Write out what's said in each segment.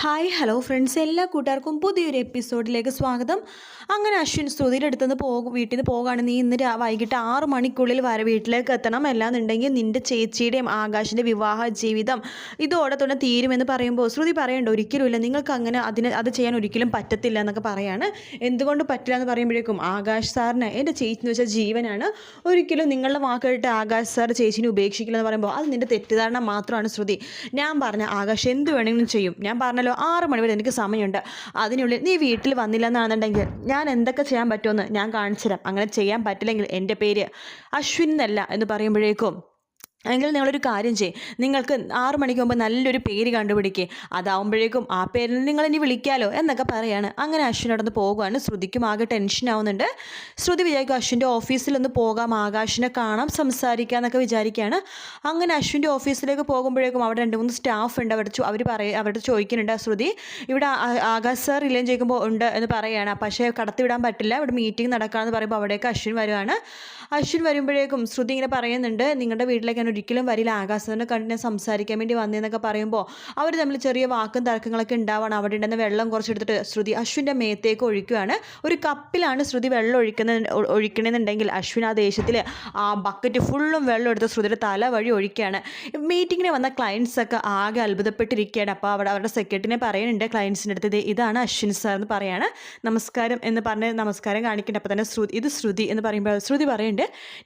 Hi hello friends എല്ലാ കൂട്ടുകാർക്കും പുതിയൊരു എപ്പിസോഡിലേക്ക് സ്വാഗതം. അങ്ങനെ അശ്വിൻ സ്തുതിയുടെ അടുത്തുനിന്ന് പോകും വീട്ടിൽ നിന്ന് പോകുകയാണ് നീ ഇന്ന് വൈകിട്ട് ആറ് മണിക്കുള്ളിൽ വര വീട്ടിലേക്ക് എത്തണം. അല്ലാന്നുണ്ടെങ്കിൽ നിന്റെ ചേച്ചിയുടെയും ആകാശിന്റെ വിവാഹ ജീവിതം ഇതോടെ തന്നെ തീരുമെന്ന് പറയുമ്പോൾ ശ്രുതി പറയണ്ട ഒരിക്കലുമില്ല നിങ്ങൾക്ക് അങ്ങനെ അതിന് അത് ചെയ്യാൻ ഒരിക്കലും പറ്റത്തില്ല എന്നൊക്കെ പറയാണ്. എന്തുകൊണ്ട് പറ്റില്ല എന്ന് പറയുമ്പോഴേക്കും ആകാശ് സാറിന് എന്റെ ചേച്ചി എന്ന് വെച്ചാൽ ജീവനാണ്. ഒരിക്കലും നിങ്ങളുടെ വാക്കുകളിട്ട് ആകാശ് സാർ ചേച്ചിനെ ഉപേക്ഷിക്കില്ല എന്ന് പറയുമ്പോൾ അത് നിന്റെ തെറ്റിദ്ധാരണ മാത്രമാണ് ശ്രുതി. ഞാൻ പറഞ്ഞ ആകാശ് എന്ത് വേണമെങ്കിലും ചെയ്യും. ഞാൻ പറഞ്ഞല്ലോ ആറ് മണി വരെ എനിക്ക് സമയമുണ്ട്. അതിനുള്ളിൽ നീ വീട്ടിൽ വന്നില്ല എന്നാണെന്നുണ്ടെങ്കിൽ ഞാൻ എന്തൊക്കെ ചെയ്യാൻ പറ്റുമെന്ന് ഞാൻ കാണിച്ചു തരാം അങ്ങനെ ചെയ്യാൻ പറ്റില്ലെങ്കിൽ എന്റെ പേര് അശ്വിൻ എന്നല്ല എന്ന് പറയുമ്പോഴേക്കും എങ്കിൽ നിങ്ങളൊരു കാര്യം ചെയ്യും. നിങ്ങൾക്ക് ആറു മണിക്ക് മുമ്പ് നല്ലൊരു പേര് കണ്ടുപിടിക്കുക അതാവുമ്പോഴേക്കും ആ പേരിൽ നിങ്ങൾ ഇനി വിളിക്കാലോ എന്നൊക്കെ പറയാണ്. അങ്ങനെ അശ്വിൻ അവിടെ നിന്ന് പോകുകയാണ് ശ്രുതിക്കും ആകെ ടെൻഷൻ ആവുന്നുണ്ട്. ശ്രുതി വിചാരിക്കും അശ്വിന്റെ ഓഫീസിലൊന്ന് പോകാം ആകാശിനെ കാണാം സംസാരിക്കാം എന്നൊക്കെ വിചാരിക്കുകയാണ്. അങ്ങനെ അശ്വിന്റെ ഓഫീസിലേക്ക് പോകുമ്പോഴേക്കും അവിടെ രണ്ട് മൂന്ന് സ്റ്റാഫ് ഉണ്ട്. അവിടെ അവർ പറയ അവരുടെ ചോദിക്കുന്നുണ്ട് ശ്രുതി. ഇവിടെ ആകാശ് സാർ ഇല്ലെന്ന് ചോദിക്കുമ്പോൾ ഉണ്ട് എന്ന് പറയുകയാണ് പക്ഷേ കടത്തിവിടാൻ പറ്റില്ല. ഇവിടെ മീറ്റിംഗ് നടക്കാമെന്ന് പറയുമ്പോൾ അവിടേക്ക് അശ്വിൻ വരുവാണ്. അശ്വിൻ വരുമ്പോഴേക്കും ശ്രുതി ഇങ്ങനെ പറയുന്നുണ്ട് നിങ്ങളുടെ വീട്ടിലേക്ക് ഞാൻ ഒരിക്കലും വരില്ല. ആകാശത്തിനെ കണ്ട് ഞാൻ സംസാരിക്കാൻ വേണ്ടി വന്നതെന്നൊക്കെ പറയുമ്പോൾ അവർ തമ്മിൽ ചെറിയ വാക്കും തർക്കങ്ങളൊക്കെ ഉണ്ടാവണം. അവിടെ ഉണ്ടെന്ന് വെള്ളം കുറച്ചെടുത്തിട്ട് ശ്രുതി അശ്വിന്റെ മേത്തേക്ക് ഒഴിക്കുകയാണ്. ഒരു കപ്പിലാണ് ശ്രുതി വെള്ളം ഒഴിക്കുന്ന ഒഴിക്കണമെന്നുണ്ടെങ്കിൽ അശ്വിൻ ആ ദേഷ്യത്തിൽ ആ ബക്കറ്റ് ഫുള്ളും വെള്ളം എടുത്ത് ശ്രുതിയുടെ തല വഴി ഒഴിക്കുകയാണ്. മീറ്റിങ്ങിന് വന്ന ക്ലയൻസൊക്കെ ആകെ അത്ഭുതപ്പെട്ടിരിക്കുകയാണ്. അപ്പോൾ അവിടെ അവരുടെ സെക്രട്ടറിനെ പറയുന്നുണ്ട് ക്ലയൻസിന്റെ അടുത്ത് "ദേ ഇതാണ് അശ്വിൻ സാർ എന്ന് പറയാണ്. നമസ്കാരം എന്ന് പറഞ്ഞ് നമസ്കാരം കാണിക്കേണ്ട അപ്പോൾ തന്നെ ശ്രുതി ഇത് ശ്രുതി എന്ന് പറയുമ്പോൾ ശ്രുതി പറയുന്നുണ്ട്.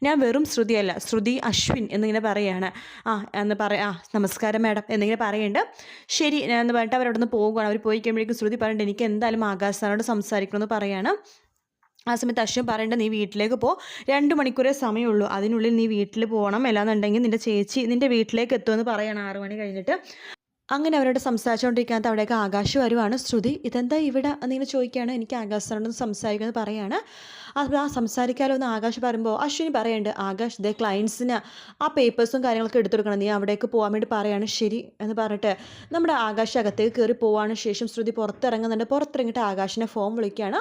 ഞാൻ വെറും ശ്രുതിയല്ല ശ്രുതി അശ്വിൻ എന്നിങ്ങനെ പറയുകയാണ് ആ എന്ന് പറയാം ആ നമസ്കാരം മാഡം എന്നിങ്ങനെ പറയുന്നുണ്ട്. ശരി എന്ന് പറഞ്ഞിട്ട് അവരവിടെ നിന്ന് പോകുകയാണ് അവർ പോയി കഴിയുമ്പോഴേക്കും ശ്രുതി പറഞ്ഞിട്ട് എനിക്ക് എന്തായാലും ആകാശ് സാറിനോട് സംസാരിക്കണമെന്ന് പറയാണ്. ആ സമയത്ത് അശ്വിൻ പറയണ്ട നീ വീട്ടിലേക്ക് പോ. രണ്ട് മണിക്കൂറേ സമയമുള്ളൂ. അതിനുള്ളിൽ നീ വീട്ടിൽ പോകണം. അല്ലാന്നുണ്ടെങ്കിൽ നിന്റെ ചേച്ചി നിന്റെ വീട്ടിലേക്ക് എത്തുമെന്ന് പറയണം ആറു മണി കഴിഞ്ഞിട്ട്. അങ്ങനെ അവരോട് സംസാരിച്ചുകൊണ്ടിരിക്കാത്ത അവിടേക്ക് ആകാശ് വരുവാണ്. ശ്രുതി ഇതെന്താ ഇവിടെ? എന്നിങ്ങനെ ചോദിക്കുകയാണ്. എനിക്ക് ആകാശ് സാറിനോട് സംസാരിക്കുമെന്ന് പറയാണ്. അത് ആ സംസാരിക്കാലോ എന്ന് ആകാശ് പറയുമ്പോൾ അശ്വിനി പറയുന്നുണ്ട് ആകാശ് ദേ ക്ലയൻസിന് ആ പേപ്പേഴ്സും കാര്യങ്ങളൊക്കെ എടുത്തു കൊടുക്കണം. നീ അവിടേക്ക് പോകാൻ വേണ്ടി പറയാണ് ശരി എന്ന് പറഞ്ഞിട്ട് നമ്മുടെ ആകാശ് അകത്തേക്ക് കയറി പോവാണ്. ശേഷം ശ്രുതി പുറത്തിറങ്ങുന്നുണ്ട്. പുറത്തിറങ്ങിയിട്ട് ആകാശിനെ ഫോം വിളിക്കുകയാണ്.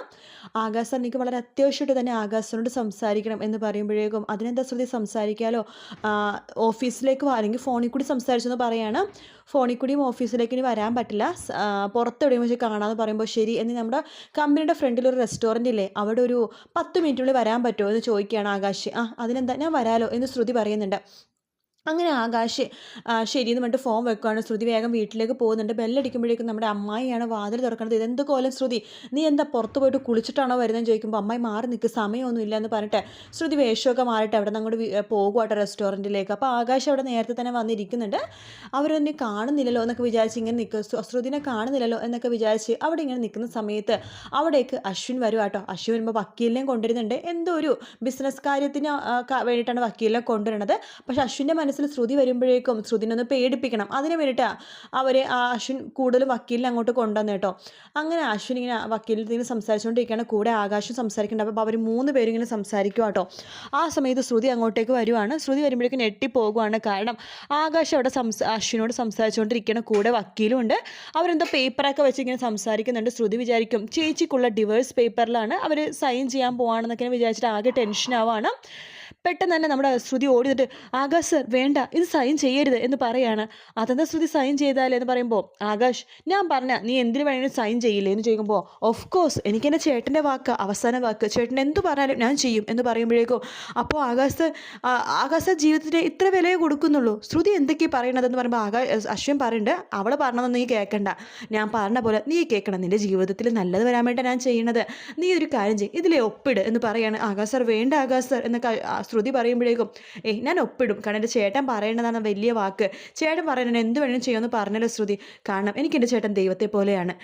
ആകാശ് എനിക്ക് വളരെ അത്യാവശ്യമായിട്ട് തന്നെ ആകാശിനോട് സംസാരിക്കണം എന്ന് പറയുമ്പോഴേക്കും അതിനെന്താ ശ്രുതി സംസാരിക്കാലോ? ഓഫീസിലേക്ക് അല്ലെങ്കിൽ ഫോണിൽ കൂടി സംസാരിച്ചെന്ന് പറയാണ്. ഫോണിൽ കൂടിയും ഓഫീസിലേക്ക് ഇനി വരാൻ പറ്റില്ല. പുറത്തെവിടെയും വെച്ച് കാണാമെന്ന് പറയുമ്പോൾ ശരി. എന്ന് നമ്മുടെ കമ്പനിയുടെ ഫ്രണ്ടിൽ ഒരു റെസ്റ്റോറന്റ് ഇല്ലേ? അവിടെ ഒരു പത്ത് മിനിറ്റിനുള്ളിൽ വരാൻ പറ്റുമോ എന്ന് ചോദിക്കുകയാണ് ആകാശ്. ആ അതിനെന്താ? ഞാൻ വരാലോ എന്ന് ശ്രുതി പറയുന്നുണ്ട്. അങ്ങനെ ആകാശ് ശരിയെന്ന് പറഞ്ഞിട്ട് ഫോം വെക്കുകയാണ് ശ്രുതി വേഗം വീട്ടിലേക്ക് പോകുന്നുണ്ട്. ബെല്ലടിക്കുമ്പോഴേക്കും നമ്മുടെ അമ്മായിയാണ് വാതിൽ തുറക്കുന്നത്. ഇതെന്ത് കോലം ശ്രുതി? നീ എന്താ പുറത്ത് പോയിട്ട് കുളിച്ചിട്ടാണോ വരുന്നതെന്ന് ചോദിക്കുമ്പോൾ അമ്മായി മാറി നിൽക്ക് സമയമൊന്നും ഇല്ല എന്ന് പറഞ്ഞിട്ട് ശ്രുതി വേഷമൊക്കെ മാറിയിട്ട് അവിടെ നിന്ന് അങ്ങോട്ട് പോകുവാട്ടോ റെസ്റ്റോറന്റിലേക്ക്. അപ്പോൾ ആകാശ് അവിടെ നേരത്തെ തന്നെ വന്നിരിക്കുന്നുണ്ട്. അവരൊന്നും കാണുന്നില്ലല്ലോ എന്നൊക്കെ വിചാരിച്ച് ഇങ്ങനെ നിൽക്കുക ശ്രുതിനെ കാണുന്നില്ലല്ലോ എന്നൊക്കെ വിചാരിച്ച് അവിടെ ഇങ്ങനെ നിൽക്കുന്ന സമയത്ത് അവിടേക്ക് അശ്വിൻ വരും കേട്ടോ അശ്വിൻ വരുമ്പോൾ വക്കീലിനെയും കൊണ്ടുവരുന്നുണ്ട്. എന്തോ ഒരു ബിസിനസ് കാര്യത്തിന് വേണ്ടിയിട്ടാണ് വക്കീലിനെ കൊണ്ടുവരുന്നത്. പക്ഷെ അശ്വിന്റെ മനസ്സിൽ ശ്രുതി വരുമ്പോഴേക്കും ശ്രുതിനെ ഒന്ന് പേടിപ്പിക്കണം. അതിന് വേണ്ടിയിട്ടാണ് അവരെ ആ അശ്വിൻ കൂടുതൽ വക്കീലിനെ അങ്ങോട്ട് കൊണ്ടുവന്നു കേട്ടോ അങ്ങനെ അശ്വിൻ ഇങ്ങനെ വക്കീലിൽ നിന്ന് സംസാരിച്ചുകൊണ്ടിരിക്കുകയാണ് കൂടെ ആകാശം സംസാരിക്കുന്നുണ്ട്. അപ്പോൾ അവർ മൂന്ന് പേരും ഇങ്ങനെ സംസാരിക്കുക കേട്ടോ ആ സമയത്ത് ശ്രുതി അങ്ങോട്ടേക്ക് വരുവാണ്. ശ്രുതി വരുമ്പോഴേക്കും ഞെട്ടിപ്പോകുവാണ് കാരണം ആകാശം അവിടെ സംസാ അശ്വിനോട് സംസാരിച്ചുകൊണ്ടിരിക്കുകയാണ് കൂടെ വക്കീലും ഉണ്ട്. അവരെന്തോ പേപ്പറൊക്കെ വെച്ച് ഇങ്ങനെ സംസാരിക്കുന്നുണ്ട്. ശ്രുതി വിചാരിക്കും ചേച്ചിക്കുള്ള ഡിവേഴ്സ് പേപ്പറിലാണ് അവർ സൈൻ ചെയ്യാൻ പോവാണെന്നൊക്കെ വിചാരിച്ചിട്ട് ആകെ ടെൻഷൻ ആവാണ് പെട്ടെന്ന് തന്നെ നമ്മുടെ ശ്രുതി ഓടിയിട്ട് ആകാശ് സർ വേണ്ട ഇത് സൈൻ ചെയ്യരുത് എന്ന് പറയാണ്. അതെന്താ ശ്രുതി സൈൻ ചെയ്താലേ എന്ന് പറയുമ്പോൾ ആകാശ് ഞാൻ പറഞ്ഞ നീ എന്തിനു വേണമെങ്കിലും സൈൻ ചെയ്യില്ലേ എന്ന് ചോദിക്കുമ്പോൾ ഓഫ് കോഴ്സ് എനിക്ക് എന്റെ ചേട്ടന്റെ വാക്ക് അവസാന വാക്ക് ചേട്ടൻ എന്ത് പറഞ്ഞാലും ഞാൻ ചെയ്യും എന്ന് പറയുമ്പോഴേക്കും അപ്പോൾ ആകാശ് ആകാശ ജീവിതത്തിന് ഇത്ര വിലയെ കൊടുക്കുന്നുള്ളൂ. ശ്രുതി എന്തൊക്കെയാണ് പറയണതെന്ന് പറയുമ്പോൾ ആകാശ് അശ്വിൻ പറയുന്നുണ്ട് അവൾ പറഞ്ഞതൊന്നും നീ കേൾക്കണ്ട ഞാൻ പറഞ്ഞ പോലെ നീ കേൾക്കണം നിന്റെ ജീവിതത്തിൽ നല്ലത് വരാൻ വേണ്ടി ഞാൻ ചെയ്യണത്. നീ ഒരു കാര്യം ചെയ്യും ഇതിലെ ഒപ്പിട് എന്ന് പറയാണ്. ആകാശ് സർ വേണ്ട ആകാശ് സർ എന്നൊക്കെ ശ്രുതി പറയുമ്പോഴേക്കും ഏയ് ഞാൻ ഒപ്പിടും. കാരണം എന്റെ ചേട്ടൻ പറയേണ്ടതാണ് വലിയ വാക്ക്. ചേട്ടൻ പറയുന്നത് എന്ത് വേണമെങ്കിലും ചെയ്യുമെന്ന് പറഞ്ഞല്ലോ ശ്രുതി. കാരണം എനിക്ക് എന്റെ ചേട്ടൻ ദൈവത്തെ പോലെയാണ്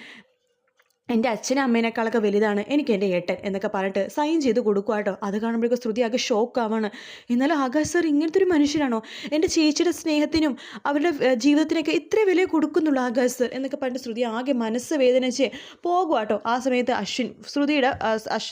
എന്റെ അച്ഛനും അമ്മേനേക്കാളൊക്കെ വലുതാണ് എനിക്ക് എന്റെ ഏട്ടൻ എന്നൊക്കെ പറഞ്ഞിട്ട് സൈൻ ചെയ്ത് കൊടുക്കുക കേട്ടോ അത് കാണുമ്പോഴേക്കും ശ്രുതി ആകെ ഷോക്ക് ആവാണ്. എന്നാലും ആകാശ് സാർ ഇങ്ങനത്തെ ഒരു മനുഷ്യനാണോ എന്റെ ചേച്ചിയുടെ സ്നേഹത്തിനും അവരുടെ ജീവിതത്തിനൊക്കെ ഇത്ര വില കൊടുക്കുന്നുള്ളൂ ആകാശ് സാർ എന്നൊക്കെ പറഞ്ഞിട്ട് ശ്രുതി ആകെ മനസ്സ് വേദനിച്ച് പോകുക കേട്ടോ ആ സമയത്ത് അശ്വിൻ ശ്രുതിയുടെ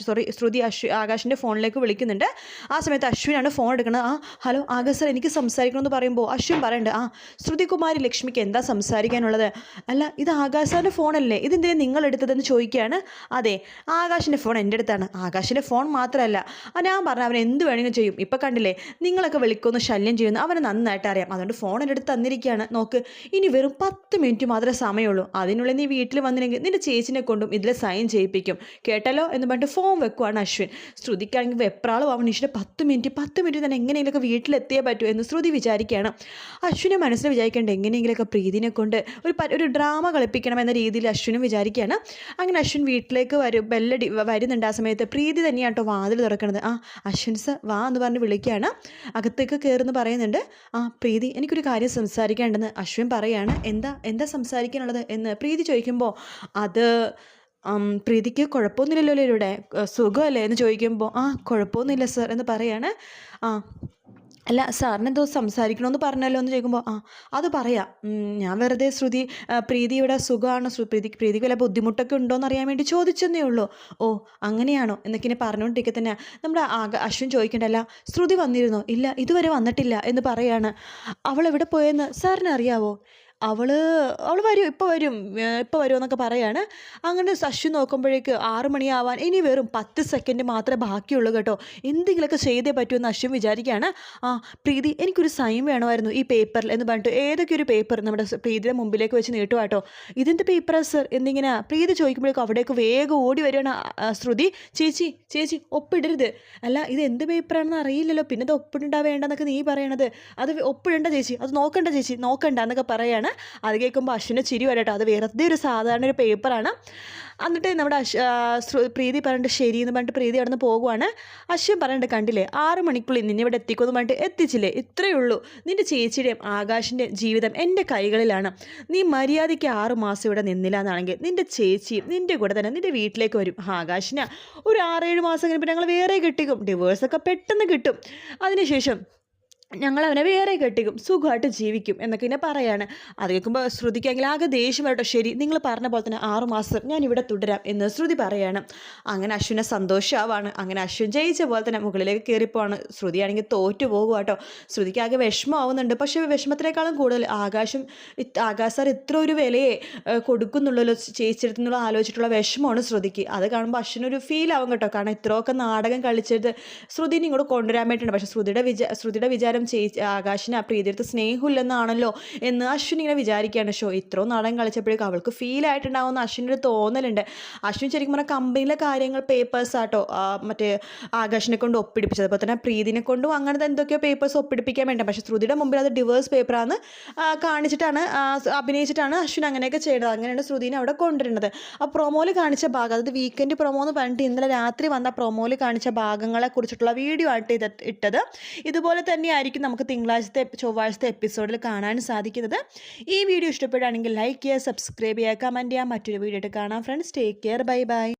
സോറി ശ്രുതി അശ്വി ആകാശിന്റെ ഫോണിലേക്ക് വിളിക്കുന്നുണ്ട്. ആ സമയത്ത് അശ്വിനാണ് ഫോൺ എടുക്കുന്നത് ആ ഹലോ ആകാശ് സാർ എനിക്ക് സംസാരിക്കണമെന്ന് പറയുമ്പോൾ അശ്വിൻ പറയുന്നുണ്ട് ആ ശ്രുതികുമാരി ലക്ഷ്മിക്ക് എന്താ സംസാരിക്കാനുള്ളത്? അല്ല ഇത് ആകാശ് സാറിന്റെ ഫോണല്ലേ ഇതെന്തിനാണ് നിങ്ങൾ എടുത്തതെന്ന് ചോദിക്കുകയാണ് അതെ ആകാശിന്റെ ഫോൺ എന്റെ അടുത്താണ്. ആകാശിന്റെ ഫോൺ മാത്രമല്ല ഞാൻ പറഞ്ഞ അവൻ എന്ത് വേണമെങ്കിലും ചെയ്യും. ഇപ്പം കണ്ടില്ലേ നിങ്ങളൊക്കെ വിളിക്കുമെന്ന് ശല്യം ചെയ്യുന്നു. അവനെ നന്നായിട്ട് അറിയാം. അതുകൊണ്ട് ഫോൺ എന്റെ അടുത്ത് തന്നിരിക്കുകയാണ്. നോക്ക് ഇനി വെറും പത്ത് മിനിറ്റ് മാത്രമേ സമയമുള്ളൂ. അതിനുള്ളിൽ നീ വീട്ടിൽ വന്നില്ലെങ്കിൽ നിന്റെ ചേച്ചിനെ കൊണ്ടും ഇതിൽ സൈൻ ചെയ്യിപ്പിക്കും. കേട്ടല്ലോ? എന്ന് പറഞ്ഞിട്ട് ഫോൺ വെക്കുവാണ് അശ്വിൻ. ശ്രുതിക്കാണെങ്കിൽ വെപ്രാളും അവൻ ഇഷ്ടം പത്ത് മിനിറ്റ് പത്ത് മിനിറ്റ് തന്നെ എങ്ങനെയെങ്കിലൊക്കെ വീട്ടിലെത്തിയേ പറ്റൂ എന്ന് ശ്രുതി വിചാരിക്കുകയാണ്. അശ്വിനെ മനസ്സിൽ വിചാരിക്കേണ്ട എങ്ങനെയെങ്കിലുമൊക്കെ പ്രീതിനെ കൊണ്ട് ഒരു ഒരു ഡ്രാമ കളിപ്പിക്കണം എന്ന രീതിയിൽ അശ്വിനും വിചാരിക്കുകയാണ്. അങ്ങനെ അശ്വിൻ വീട്ടിലേക്ക് വരും ബെല്ലടി വരുന്നുണ്ട് ആ സമയത്ത്. പ്രീതി തന്നെയാണ് കേട്ടോ വാതിൽ തുറക്കണത്. ആ അശ്വിൻ സർ വാ എന്ന് പറഞ്ഞ് വിളിക്കുകയാണ്. അകത്തേക്ക് കയറുന്ന് പറയുന്നുണ്ട്. ആ പ്രീതി എനിക്കൊരു കാര്യം സംസാരിക്കാനുണ്ടെന്ന് അശ്വിൻ പറയാണ്. എന്താ എന്താ സംസാരിക്കാനുള്ളത് എന്ന് പ്രീതി ചോദിക്കുമ്പോൾ അത് പ്രീതിക്ക് കുഴപ്പമൊന്നുമില്ലല്ലോ ഇവിടെ? സുഖമല്ലേ എന്ന് ചോദിക്കുമ്പോൾ ആ കുഴപ്പമൊന്നുമില്ല സർ എന്ന് പറയാണ്. ആ അല്ല സാറിന് എന്തോ സംസാരിക്കണമെന്ന് പറഞ്ഞല്ലോ എന്ന് ചോദിക്കുമ്പോൾ ആ അത് പറയാം. ഞാൻ വെറുതെ ശ്രുതി പ്രീതിയുടെ സുഖമാണോ പ്രീതി പ്രീതിക്ക് വല്ല ബുദ്ധിമുട്ടൊക്കെ ഉണ്ടോ എന്ന് അറിയാൻ വേണ്ടി ചോദിച്ചെന്നേ ഉള്ളൂ. ഓ അങ്ങനെയാണോ? എന്നൊക്കെ ഇങ്ങനെ പറഞ്ഞുകൊണ്ടിരിക്കുക തന്നെ നമ്മുടെ ആക അശ്വിൻ ചോദിക്കേണ്ടല്ല ശ്രുതി വന്നിരുന്നോ? ഇല്ല ഇതുവരെ വന്നിട്ടില്ല എന്ന് പറയാണ്. അവൾ എവിടെ പോയെന്ന് സാറിന് അറിയാവോ അവൾ അവൾ വരും ഇപ്പോൾ വരും ഇപ്പോൾ വരും എന്നൊക്കെ പറയാണ്. അങ്ങനെ ശശി നോക്കുമ്പോഴേക്ക് ആറ് മണിയാവാൻ ഇനി വെറും പത്ത് സെക്കൻഡ് മാത്രമേ ബാക്കിയുള്ളൂ കേട്ടോ. എന്തെങ്കിലുമൊക്കെ ചെയ്തേ പറ്റുമെന്ന് അശ്വിൻ വിചാരിക്കുകയാണ്. ആ പ്രീതി എനിക്കൊരു സൈൻ വേണമായിരുന്നു ഈ പേപ്പറിൽ എന്ന് പറഞ്ഞിട്ട്. ഏതൊക്കെ ഒരു പേപ്പർ നമ്മുടെ പ്രീതിയുടെ മുമ്പിലേക്ക് വെച്ച് നീട്ടുക കേട്ടോ. ഇതെന്ത് പേപ്പറാ സർ എന്തിങ്ങനെ പ്രീതി ചോദിക്കുമ്പോഴേക്കും അവിടേക്ക് വേഗം ഓടി വരികയാണ് ശ്രുതി. ചേച്ചി ചേച്ചി ഒപ്പിടരുത്. അല്ല ഇത് എന്ത് പേപ്പറാണെന്ന് അറിയില്ലല്ലോ. പിന്നെ ഇത് ഒപ്പിടണ്ട വേണ്ടെന്നൊക്കെ നീ പറയണത്. അത് ഒപ്പിടണ്ട ചേച്ചി. അത് നോക്കണ്ട ചേച്ചി. നോക്കണ്ട എന്നൊക്കെ പറയാണ്. അത് കേൾക്കുമ്പോൾ അശ്വിന്റെ ചിരി വരട്ടോ. അത് വെറുതെ ഒരു സാധാരണ ഒരു പേപ്പറാണ്. എന്നിട്ട് നമ്മുടെ പ്രീതി പറഞ്ഞിട്ട് ശരി എന്ന് പറഞ്ഞിട്ട് പ്രീതി അവിടെ നിന്ന് പോകുവാണ്. അശ്വൻ പറഞ്ഞിട്ട് കണ്ടില്ലേ ആറ് മണിക്കുള്ളിൽ നിന്നെ ഇവിടെ എത്തിക്കുമെന്ന് പറഞ്ഞിട്ട് എത്തിച്ചില്ലേ? ഇത്രയേ ഉള്ളൂ. നിന്റെ ചേച്ചിയുടെയും ആകാശിന്റെ ജീവിതം എന്റെ കൈകളിലാണ്. നീ മര്യാദയ്ക്ക് ആറ് മാസം ഇവിടെ നിന്നില്ല എന്നാണെങ്കിൽ നിന്റെ ചേച്ചിയും നിന്റെ കൂടെ തന്നെ നിന്റെ വീട്ടിലേക്ക് വരും. ആകാശിന്. ഒരു ആറേഴ് മാസം കഴിഞ്ഞപ്പോൾ ഞങ്ങൾ വേറെ കിട്ടിക്കും. ഡിവോഴ്സൊക്കെ പെട്ടെന്ന് കിട്ടും. അതിനുശേഷം ഞങ്ങൾ അവനെ വേറെ കെട്ടിക്കും സുഖമായിട്ട് ജീവിക്കും എന്നൊക്കെ ഇങ്ങനെ പറയാണ്. അത് കേൾക്കുമ്പോൾ ശ്രുതിക്കെങ്കിൽ ആകെ ദേഷ്യം വരട്ടോ. ശരി നിങ്ങൾ പറഞ്ഞ പോലെ തന്നെ ആറു മാസം ഞാൻ ഇവിടെ തുടരാം എന്ന് ശ്രുതി പറയാണ്. അങ്ങനെ അശ്വിനെ സന്തോഷമാവാണ് അങ്ങനെ അശ്വിൻ ജയിച്ച പോലെ തന്നെ മുകളിലേക്ക് കയറിപ്പോവാണ്. ശ്രുതിയാണെങ്കിൽ തോറ്റു പോകുക കേട്ടോ ശ്രുതിക്ക് ആകെ വിഷമമാവുന്നുണ്ട്. പക്ഷേ വിഷമത്തിനേക്കാളും കൂടുതൽ ആകാശം ആകാശാർ ഇത്ര ഒരു വിലയെ കൊടുക്കുന്നുള്ളൂ ചേച്ചിയെടുത്ത് ആലോചിച്ചിട്ടുള്ള വിഷമമാണ് ശ്രുതിക്ക്. അത് കാണുമ്പോൾ അശ്വിനൊരു ഫീൽ ആവും കേട്ടോ. കാരണം ഇത്രയൊക്കെ നാടകം കളിച്ചത് ശ്രുതിനെ ഇങ്ങോട്ട് കൊണ്ടുവരാൻ വേണ്ടിയിട്ടുണ്ട് പക്ഷേ ശ്രുതിയുടെ വിചാ ശ്രുതിയുടെ വിചാരം ചേച്ചി ആകാശിന് ആ പ്രീതിയെടുത്ത് സ്നേഹമില്ലെന്നാണല്ലോ എന്ന് അശ്വിൻ ഇങ്ങനെ വിചാരിക്കുകയാണ്. ഷോ ഇത്രയും നാടകം കളിച്ചപ്പോഴേക്കും അവൾക്ക് ഫീൽ ആയിട്ടുണ്ടാവുമെന്ന് അശ്വിന്റെ ഒരു തോന്നലുണ്ട്. അശ്വിൻ ശരിക്കും പറഞ്ഞാൽ കമ്പനിയിലെ കാര്യങ്ങൾ പേപ്പേഴ്സ് ആട്ടോ മറ്റേ ആകാശിനെ കൊണ്ട് ഒപ്പിടിപ്പിച്ചത്. അതുപോലെ തന്നെ പ്രീതിനെ കൊണ്ടും അങ്ങനത്തെ എന്തൊക്കെയോ പേപ്പേഴ്സ് ഒപ്പിടിപ്പിക്കാൻ വേണ്ട. പക്ഷേ ശ്രുതിയുടെ മുമ്പിൽ അത് ഡിവേഴ്സ് പേപ്പറാണ് കാണിച്ചിട്ടാണ് അഭിനയിച്ചിട്ടാണ് അശ്വിൻ അങ്ങനെയൊക്കെ ചെയ്തത്. അങ്ങനെയാണ് ശ്രുതിനെ അവിടെ കൊണ്ടുവരുന്നത്. ആ പ്രൊമോയിൽ കാണിച്ച ഭാഗം അതായത് വീക്കെൻഡ് പ്രൊമോ എന്ന് പറഞ്ഞിട്ട് ഇന്നലെ രാത്രി വന്ന പ്രൊമോയിൽ കാണിച്ച ഭാഗങ്ങളെ കുറിച്ചിട്ടുള്ള വീഡിയോ ആയിട്ട് ഇട്ടത്. ഇതുപോലെ തന്നെയായിരിക്കും നമുക്ക് തിങ്കളാഴ്ചത്തെ ചൊവ്വാഴ്ചത്തെ എപ്പിസോഡിൽ കാണാൻ സാധിക്കുന്നത്. ഈ വീഡിയോ ഇഷ്ടപ്പെടുകയാണെങ്കിൽ ലൈക്ക് ചെയ്യുക സബ്സ്ക്രൈബ് ചെയ്യുക കമന്റ് ചെയ്യുക. മറ്റൊരു വീഡിയോ ആയിട്ട് കാണാം friends take care bye bye